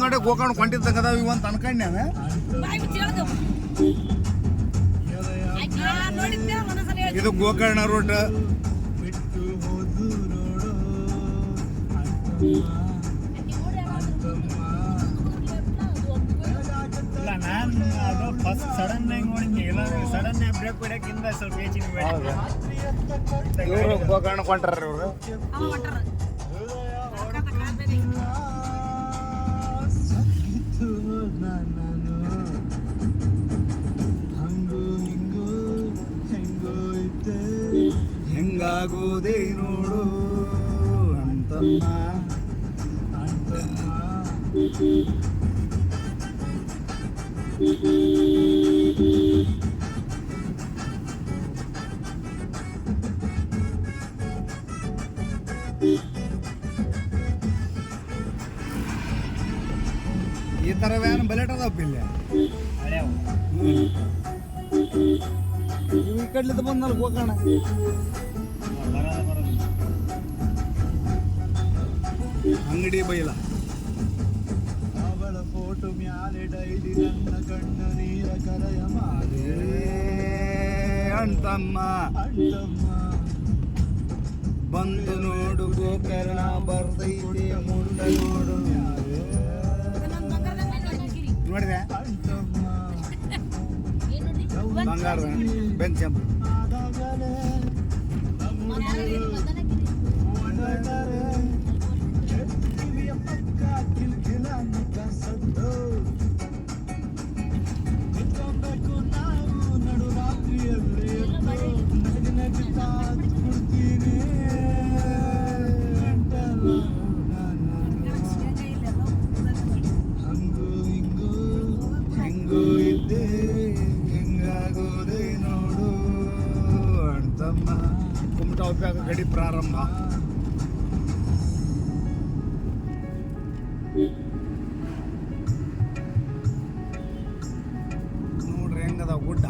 ನೋಡಿ ಗೋಕರ್ಣ ಕೊಂಡಿರ್ತಕ್ಕದಾವ ಇವಂತ ಒಂದೊಂದ್ಸಲ ಹೇಳ್ದೆ. ಇದು ಗೋಕರ್ಣ ರೂಟ್ ಇಲ್ಲ ನಾನು ಅದು ಫಸ್ಟ್ ಸಡನ್ ಆಗಿ ನೋಡಿದ್ನಿ. ಸಡನ್ ಆಗಿ ಬ್ರೇಕ್ ಬಿಡಕ್ಕಿಂತ ಸ್ವಲ್ಪ ಹೆಚ್ಚಿನ ಇವರು ಗೋಕರ್ಣ ಕೊಂಟಾರ ಇವರು? ಹೆಂಗಾಗೋದೇ ನೋಡು ಅಂತಮ್ಮ ಈ ಥರ ವ್ಯಾನ್ ಬಲೆಟ್ ಅದಾವಪ್ಪ ಇಲ್ಲಿ ಹಳೆವು ಇವು ಈ ಕಡ್ಲಿದ್ದು ಬಂದಲ್ಲ ಗೋಕರ್ಣ ಬರೋದ ಬರೋದು ಅಂಗಡಿ ಬೈಲ. ಅವಳ ಫೋಟೋ ಮ್ಯಾಲೆ ಡೈಲಿ ನನ್ನ ಕಣ್ಣ ನೀರ ಕರೆಯ ಮಾಲೆ. ಅಂತಮ್ಮ ಬಂದು ನೋಡು ಗೋಕರ್ಣ ಬರ್ತೈತೆ ಮುಂದ ನೋಡು. ನೋಡಿದೆ? ಬಂಗಾರ ಬೆಂಚ್ ನೋಡು ಉಪಯೋಗ ಗಡಿ ಪ್ರಾರಂಭ. ನೋಡ್ರಿ ಹೆಂಗದ ಗುಡ್ಡ.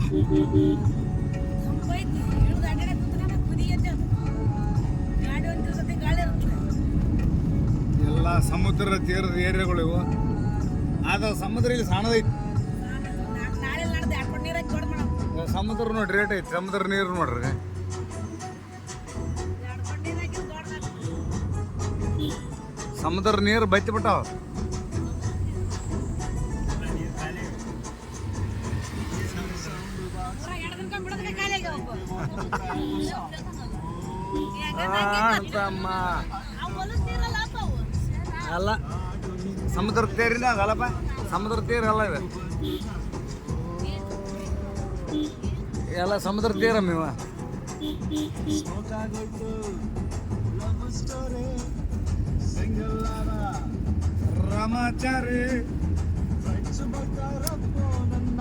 ಎಲ್ಲ ಸಮುದ್ರ ತೀರದ ಏರಿಯಾಗಳು ಆದ ಸಮುದ್ರ ಇಲ್ಲಿ ಸಣ್ಣದೈತಿ. ಸಮುದ್ರ ನೋಡ್ರಿ ರೇಟ್ ಐತಿ ಸಮುದ್ರ ನೀರು ನೋಡ್ರಿ ಎರಡು ಕೊಟ್ಟು ನೀರು ಹಾಕಿ ದೊಡ್ಡದಾಗ್ತದೆ. ಸಮುದ್ರ ನೀರು ಬತ್ತಿ ಬಿಟ್ಟಾವ ನೀರು ಖಾಲಿ ಪೂರ ಎರಡು ದಿನಕ್ಕೆ ಬಿಡೋದಕ್ಕೆ ಖಾಲಿ ಆಗ್ಯಾವ ಅವು. ಈಗ ಆ, ಹಂಗಂದ್ರೆ ಅಂತಮ್ಮ ಅವು ಹೊಲಸ್ ನೀರಲ್ಲ ಅಪ್ಪ ಅವು. ಅಲ್ಲ ಸಮುದ್ರ ತೀರಿನ ಅದಲ್ಲಪ್ಪ ಸಮುದ್ರ ತೀರ ಅಲ್ಲ ಇದು ಎಲ್ಲ ಸಮುದ್ರ ತೀರ ಆದ ರಾಮಾಚಾರಿ ನನ್ನ